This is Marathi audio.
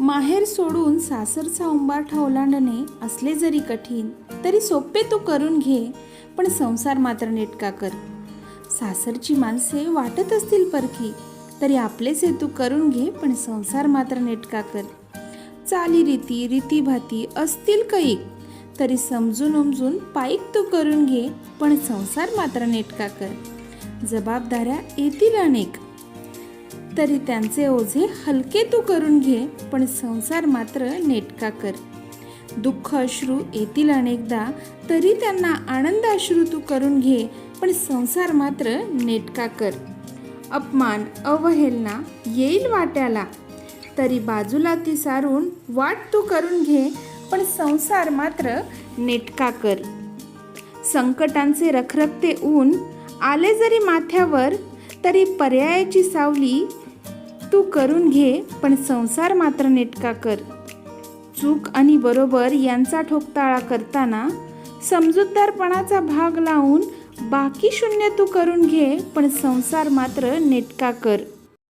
माहेर सोडून सासरचा उंबारठा ओलांडणे असले जरी कठीण तरी सोपे तू करून घे पण संसार मात्र नेटका कर. सासरची माणसे वाटत असतील परकी तरी आपलेच हेतू करून घे पण संसार मात्र नेटका कर. चालीरीती रीतीभाती असतील कैक तरी समजून उमजून पाईक तू करून घे पण संसार मात्र नेटका कर. जबाबदाऱ्या येतील अनेक तरी त्यांचे ओझे हलके तू करून घे पण संसार मात्र नेटका कर. दुःख अश्रू येतील अनेकदा तरी त्यांना आनंद अश्रू तू करून घे पण संसार मात्र नेटका कर. अपमान अवहेलना येईल वाट्याला. तरी बाजूला ती सारून वाट तू करून घे पण संसार मात्र नेटका कर. संकटांचे रखरखते ऊन आले जरी माथ्यावर तरी पर्यायाची सावली तू करून घे पण संसार मात्र नेटका कर. चूक आणि बरोबर यांचा ठोकताळा करताना समजूतदारपणाचा भाग लावून बाकी शून्य तू करून घे पण संसार मात्र नेटका कर.